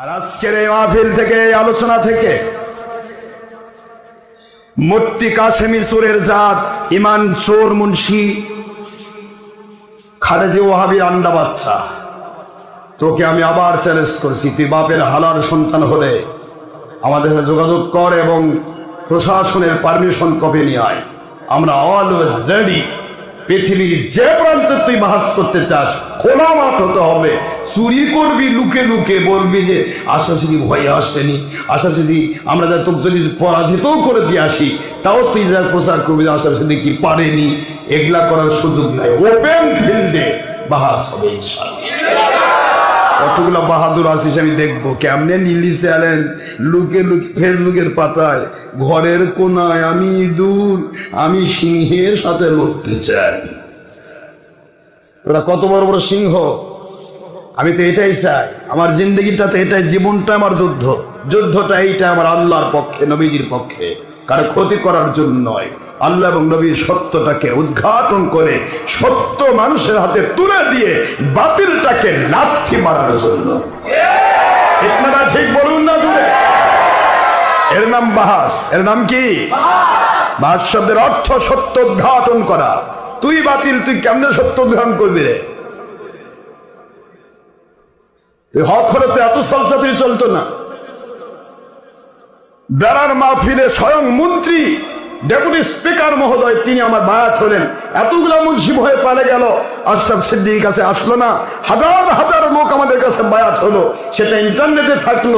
আর আজকের এই মাহফিল থেকে, এই আলোচনা থেকে মূর্তি কাশেমি চোরের জাত ইমান চোর মুন্সি খারেজি ওহাবি আন্ডা বাচ্চা। তোকে আমি আবার চ্যালেঞ্জ করছি, তুই বাপের হালার সন্তান হলে আমাদের সাথে যোগাযোগ কর এবং প্রশাসনের পারমিশন কপি নিয়ে আয়। আমরা অলওয়েজ রেডি পৃথিবীর যে প্রান্তে তুই বাস করতে চাস, খোলা মাঠ হতে হবে। চুরি করবি, লুকে লুকে বলবি যে, আশা যদি ভয়ে আসবেনি আশা যদি আমরা যা তোর যদি পরাজিতও করে দিয়ে আসি, তাও তুই যা প্রচার করবি যে, আশা যদি কি পারেনি এগুলা করার সুযোগ নাই। ওপেন ফিল্ডে বাহাস হবে ইনশাআল্লাহ। কতগুলো বাহাদুর আছিস আমি দেখব। কেমনে নীলি চ্যালেঞ্জ লুকে লুকে, ফেসবুকের পাতায়, ঘরের কোনায় আমি দূর আমি সিংহের সাথে লড়তে চাই। তোরা কত বড় বড় সিংহ? আমি তো এটাই চাই। আমার জিন্দগিটা তো এটাই, জীবনটা আমার যুদ্ধ। যুদ্ধটা এইটা আমার আল্লাহর পক্ষে, নবীজির পক্ষে। কারও ক্ষতি করার জন্য নয়। আল্লাহ এবং নবীর সত্যটাকে উদ্ঘাটন করে সত্য মানুষের হাতে তুলে দিয়ে বাতিলটাকে লাথি মারার জন্য। না ঠিক বলুন না এর নাম বাহাস। এর নাম কি? বাহাস শব্দের অর্থ সত্য উদ্ঘাটন করা। তুই বাতিল, তুই কেমনে সত্য উদ্ঘাটন করবি রে? হক হলে এত চলতো না। বেড়ার মাহফিলে স্বয়ং মন্ত্রী ডেপুটি স্পিকার মহোদয় তিনি আমার বায়াত হলেন। এতগুলো মুন্সি ভয়ে পালে গেল আশরাফ সিদ্দিকির কাছে আসলো না। হাজার হাজার লোক আমাদের কাছে বায়াত হলো, সেটা ইন্টারনেটে থাকল।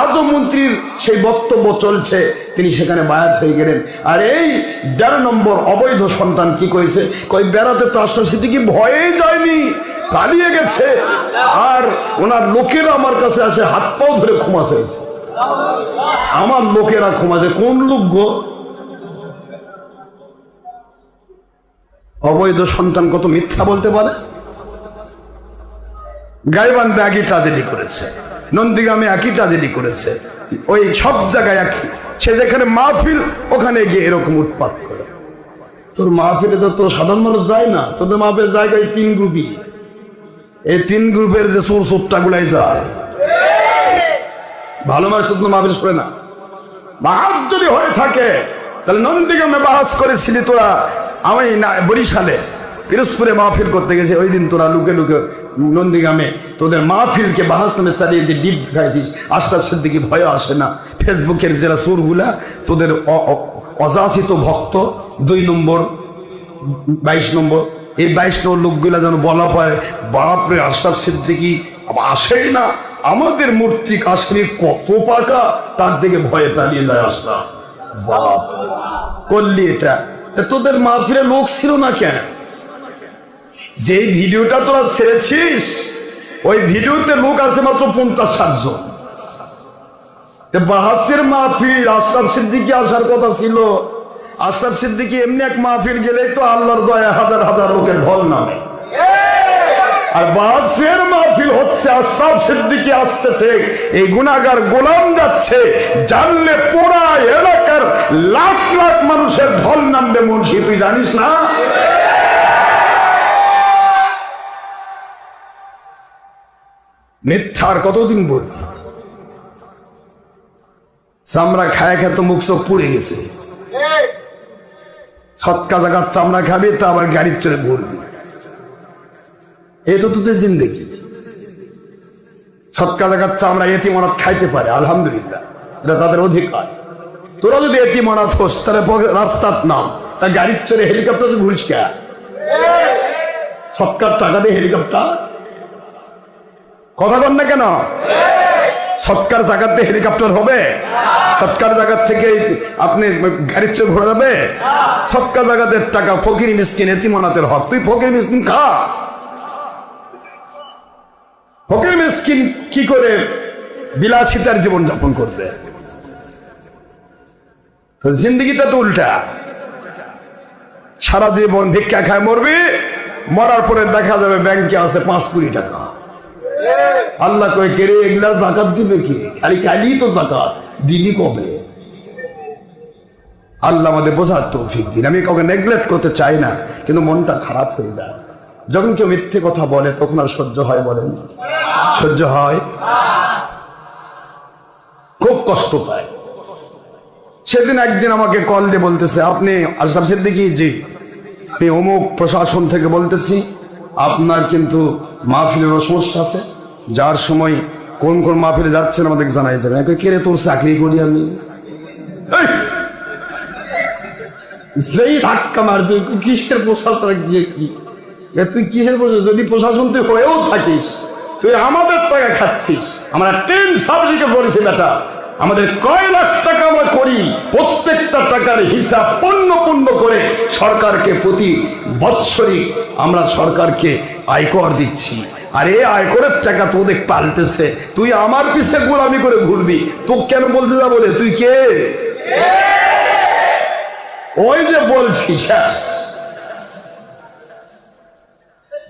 আজও মন্ত্রীর সেই বক্তব্য চলছে, তিনি সেখানে বায়াত হয়ে গেলেন। আর এই দেড় নম্বর অবৈধ সন্তান কি করেছে কই, বেড়াতে তো আশরাফ সিদ্দিকি ভয়ে যায়নি, পালিয়ে গেছে। আর ওনার লোকেরা আমার কাছে আসে হাত পাও ধরে ক্ষমা আমার লোকেরা ক্ষমা চায় কোন লোক গো? অবৈধ সন্তান কত মিথ্যা বলতে পারে? গাইবান্ধে একই ট্রাজেডি করেছে। নন্দীগ্রামে একই ট্রাজেডি করেছে। ওই সব জায়গায় একই। সে যেখানে মাহফিল, ওখানে গিয়ে এরকম উৎপাত করে। তোর মাহফিলে তো তোর সাধারণ মানুষ যায় না। তোদের মাহফিল জায়গায় তিন গ্রুপই। এই তিন গ্রুপের যে সোর সোপটা গুলাই যায়। ভালো মানুষ তো মাহফিল করে না। বাহাজ যদি হয়ে থাকে, তাহলে নন্দীগ্রামে বাহাজ করেছিলি তোরা। আমি না, বরিশালে, পিরোজপুরে মাহফিল করতে গেছে, ওই দিন তোরা লুকে লুকে নন্দীগ্রামে। তোদের মাহফিলকে বাহাস নামে চালিয়ে দিয়ে ডিপ খাইছিস আশরাফ সিদ্দিকি ভয় আসে না। ফেসবুকের যারা সুরগুলা তোদের অযাচিত ভক্ত, দুই নম্বর, বাইশ নম্বর, এই বাইশ নম্বর লোকগুলা যেন বলা পায় বাপরে, আশরাফ সিদ্দিকি আসেই না। আমাদের মূর্তি কাশ্মীর কত পাকা, তার দিকে ভয়ে পালিয়ে যায় আশরাফ। বাপ করলি এটা। তোদের মাহফিলে লোক ছিল না কেন? যে ভিডিওটা তোরা ছেড়েছিস, ওই ভিডিওতে লোক আছে মাত্র পঞ্চাশ ষাট জন। বাহাসের মাহফিল, আশরাফ সিদ্দিকি আসার কথা ছিল। আশরাফ সিদ্দিকি এমনি এক মাহফিল গেলে তো আল্লাহর দয়া হাজার হাজার লোকের ঢল নামে। আর বাসের মাহফিল হচ্ছে, আশরাফ সিদ্দিকি আসতেছে, এই গুনাগার গোলাম যাচ্ছে, জানলে পুরা এলাকার লাখ লাখ মানুষের ঢল নামবে মুন্সি, তুই জানিস না? মিথ্যার কতদিন বলবি? চামড়া খায় খেয়ে তো মুখ চোখ পুড়ে গেছে। ছটকা জায়গার চামড়া খাবি, তা আবার গাড়ির চড়ে ঘুরবি এ তো তোদের জিন্দগি। ছটকা জায়গার চামড়া এটি মনাত খাইতে পারে, আলহামদুলিল্লাহ। এটা তাদের অধিকার। তোরা যদি এটি মনাত হোস তাহলে রাস্তার নাম। তা গাড়ির চড়ে হেলিকপ্টার ঘুরিস কে? সৎকার টাকা দিয়ে হেলিকপ্টার। কথা কন না কেন? সৎকার জায়গাতে হেলিকপ্টার হবে? সৎকার জায়গার থেকে আপনি গাড়ির চোখ ঘোরা যাবে? সৎকার জায়গাতে টাকা ফকির মিসকিন এতিমানাতের হক। তুই ফকির মিসকিন খা। ফকির মিসকিন কি করে বিলাসিতার জীবন যাপন করবে? তো জিন্দগিটা তো উল্টা। সারা জীবন ভিক্ষা খায় মরবি, মরার পরে দেখা যাবে ব্যাংকে আছে পাঁচ কোটি টাকা। আল্লাহ কয়ে কেড়ে এগুলা জাকাত দিবে কি? খালি খালি তো জাকাত দিনই কবে? আল্লাহ আমাদের বোঝার তৌফিক দিন। আমি কাউকে নেগলেক্ট করতে চাই না, কিন্তু মনটা খারাপ হয়ে যায়। যখন কেউ মিথ্যে কথা বলে, তখন আর সহ্য হয় বলেন। সহ্য হয়? খুব কষ্ট পায়। সেদিন একদিন আমাকে কল দিয়ে বলতেছে, আপনি আশরাফ সিদ্দিকি? জি। আমি অমুক প্রশাসন থেকে বলতেছি, আপনার কিন্তু মাহফিলেরও সমস্যা আছে। যার সময় কোন কোন মাহফিলে যাচ্ছেন আমাদেরকে জানাই যাবে কে রে তোর চাকরি করি আমি! সেই ধাক্কা মারছে কিসের প্রশাসন গিয়ে কি? তুই কিসের প্রশাসন যদি প্রশাসন তুই হয়েও থাকিস, তুই আমাদের টাকা খাচ্ছিস, আমরা টেন সাবজেক্টে পড়েছি, বেটা। আমাদের কয় লাখ টাকা আমরা করি, প্রত্যেকটা টাকার হিসাব পণ্য পণ্য করে সরকারকে প্রতি বৎসরিক আমরা সরকারকে আয়কর দিচ্ছি। আর এই আয়করের টাকা তোদের পাল্টেছে। তুই আমার পিছে গোলামি করে ঘুরবি। তো কেন বলতে যাব রে? তুই কে? ওই যে বলছি শেষ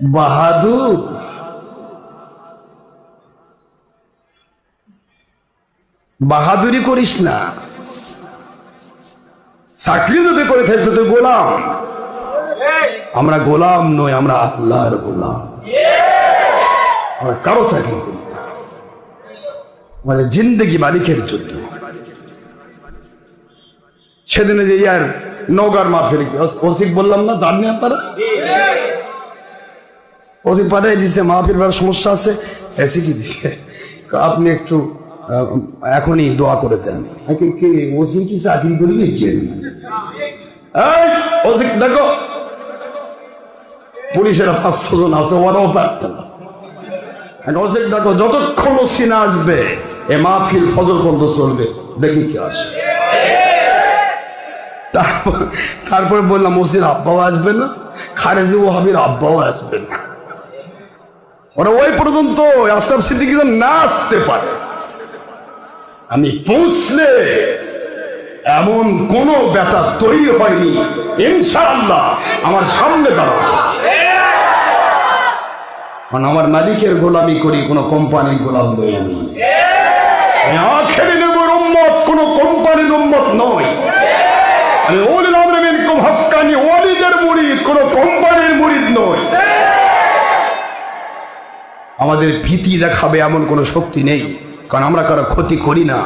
বাহাদুর বাহাদুরি করিস না। চাকরি যদি করে থাকতো তুই গোলাম। আমরা গোলাম নই, আমরা আল্লাহর গোলাম। আমরা কারও চাকরি করি আমাদের জিন্দগি মালিকের জন্য। সেদিনে যে ইয়ার নৌকার মাফের ওসিক বললাম না, জাননি আপনারা? ওসিক পাঠাই দিছে মাহফির সমস্যা আছে, এসিটি দিছে। আপনি একটু এখনই দোয়া করে দেন। ওসি কি চাকরি করি নাকি? দেখো। পুলিশেরা পাঁচশো জন আছে ওরাও পারবে না। দেখো যতক্ষণ ওসি না আসবে এ মাহফিল ফজর পর্যন্ত চলবে। দেখি কি আসে। তারপর তারপরে বললাম ওসির আব্বাও আসবে না খারেজি ওহাবির আব্বাও আসবে না। ওরা ওই পর্যন্ত আশরাফ সিদ্দিকি না আসতে পারে। আমি পৌঁছলে এমন কোন ব্যাটা তৈরি হয়নি, ইনশাআল্লাহ, আমার সামনে দাঁড়াবে আমার মালিকের গোলামি করি, কোন কোম্পানির গোলাম নই আমি। কোন কোম্পানির নয় আমি কোন কোম্পানির নয় আমাদের ভীতি দেখাবে এমন কোনো শক্তি নেই। কারণ আমরা কারও ক্ষতি করি না।